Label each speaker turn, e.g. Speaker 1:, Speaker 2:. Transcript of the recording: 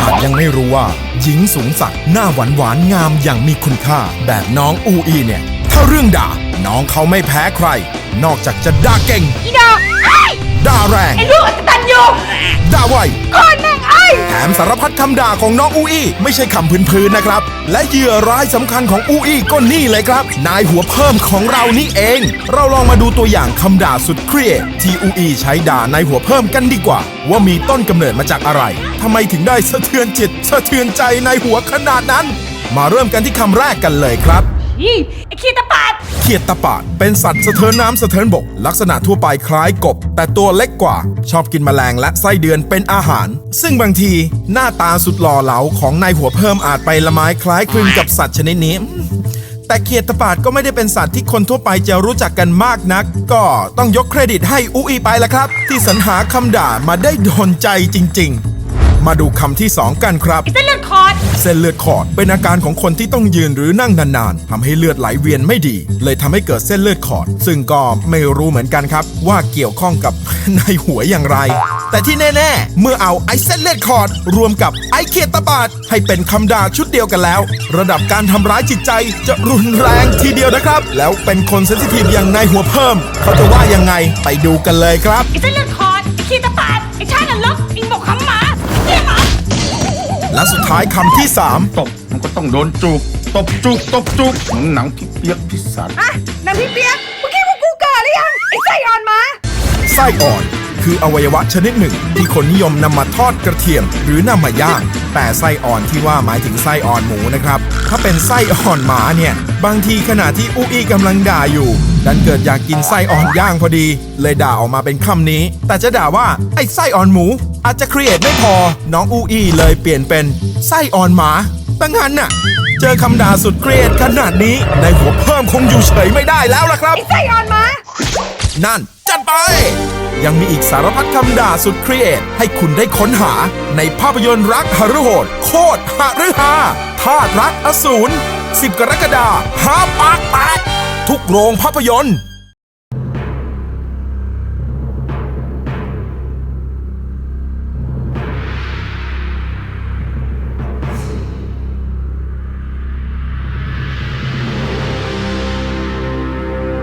Speaker 1: อาจยังไม่รู้ว่า หญิงสูงสักดิ์หน้าหวานหวานๆงามอย่างมีคุณค่า แบบน้องอูอีเนี่ย ถ้าเรื่องด่า น้องเขาไม่แพ้ใคร นอกจากจะด่าเก่ง
Speaker 2: อีดอกไอ้
Speaker 1: ด่าแรง
Speaker 2: ไอ้ลูกอัศตันยู
Speaker 1: ด่าไว
Speaker 2: ก้อนแม
Speaker 1: สารพัดคำด่าของน้องอูอี้ไม่ใช่คำพื้นๆนะครับ และเหยื่อร้ายสำคัญของอูอี้ก็นี่เลยครับ นายหัวเพิ่มของเรานี่เอง เราลองมาดูตัวอย่างคำด่าสุดเครียดที่อูอี้ใช้ด่านายหัวเพิ่มกันดีกว่า ว่ามีต้นกำเนิดมาจากอะไรทำไมถึงได้สะเทือนจิตสะเทือนใจในหัวขนาดนั้น มาเริ่มกันที่คำแรกกันเลยครับ
Speaker 2: ไอ้ขี้ตะปาด
Speaker 1: เขียดตะปาดเป็นสัตว์สะเทินน้ำสะเทินบก ลักษณะทั่วไปคล้ายกบ แต่ตัวเล็กกว่า ชอบกินแมลงและไส้เดือนเป็นอาหาร ซึ่งบางทีหน้าตาสุดหล่อเหลาของนายหัวเพิ่มอาจไปละไม้คล้ายคลึงกับสัตว์ชนิดนี้ แต่เขียดตะปาดก็ไม่ได้เป็นสัตว์ที่คนทั่วไปจะรู้จักกันมากนัก ก็ต้องยกเครดิตให้อูอีไปละครับ ที่สรรหาคำด่ามาได้โดนใจจริง ๆ มาดูคำที่สองกันครับ
Speaker 2: ไอ้เส้นเลือดคอด
Speaker 1: เส้นเลือดขอด เป็นอาการของคนที่ต้องยืนหรือนั่งนานๆทำให้เลือดไหลเวียนไม่ดี เลยทำให้เกิดเส้นเลือดขอด ซึ่งก็ไม่รู้เหมือนกันครับ ว่าเกี่ยวข้องกับในหัวอย่างไร แต่ที่แน่ๆ เมื่อเอาไอ้เส้นเลือดขอด รวมกับไอ้เขียตบาดให้เป็นคำด่าชุดเดียวกันแล้ว ระดับการทำร้ายจิตใจจะรุนแรงทีเดียวนะครับ แล้วเป็นคนเซนซิทีฟอย่างนายหัวเพิ่ม เขาจะว่ายังไงไปดูกันเลยครับ
Speaker 2: ไอ้เส้นเลือดคอดไอ้ขี้ตะปาดไอ้ชาตินรกไอ้
Speaker 1: และสุดท้ายคำที่สาม
Speaker 3: ตบมันก็ต้องโดนจูบตบจูบตบจูบเหมือนหนังที่เปียกพิสัน
Speaker 2: อะนางพี่เปียกเมื่อกี้พวกกูเกิดหรือยังไอ้ไส้อ่อนหมา
Speaker 1: ไส้อ่อน คืออวัยวะชนิดหนึ่ง ที่คนนิยมนำมาทอดกระเทียม หรือนำมาย่าง แต่ไส้อ่อนที่ว่าหมายถึงไส้อ่อนหมูนะครับ ถ้าเป็นไส้อ่อนหมาเนี่ย บางทีขณะที่อูอี้กำลังด่าอยู่ ดันเกิดอยากกินไส้อ่อนย่างพอดี เลยด่าออกมาเป็นคำนี้ แต่จะด่าว่าไอ้ไส้อ่อนหมู อาจจะครีเอทไม่พอ น้องอูอี้เลยเปลี่ยนเป็นไส้อ่อนหมาดังนั้นน่ะ เจอคำด่าสุดเครียดขนาดนี้ในหัวเพิ่มคงอยู่เฉยไม่ได้แล้วล่ะครับ
Speaker 2: ไอ้ไส้อ่อนหมา
Speaker 1: นั่นจัดไป ยังมีอีกสารพัดคำด่าสุดครีเอทให้คุณได้ค้นหาในภาพยนตร์รักหฤโหด โคตรหฤหาธาตุรักอสูร10 กรกฎาคมหาปากแตก ทุกโรงภาพยนตร์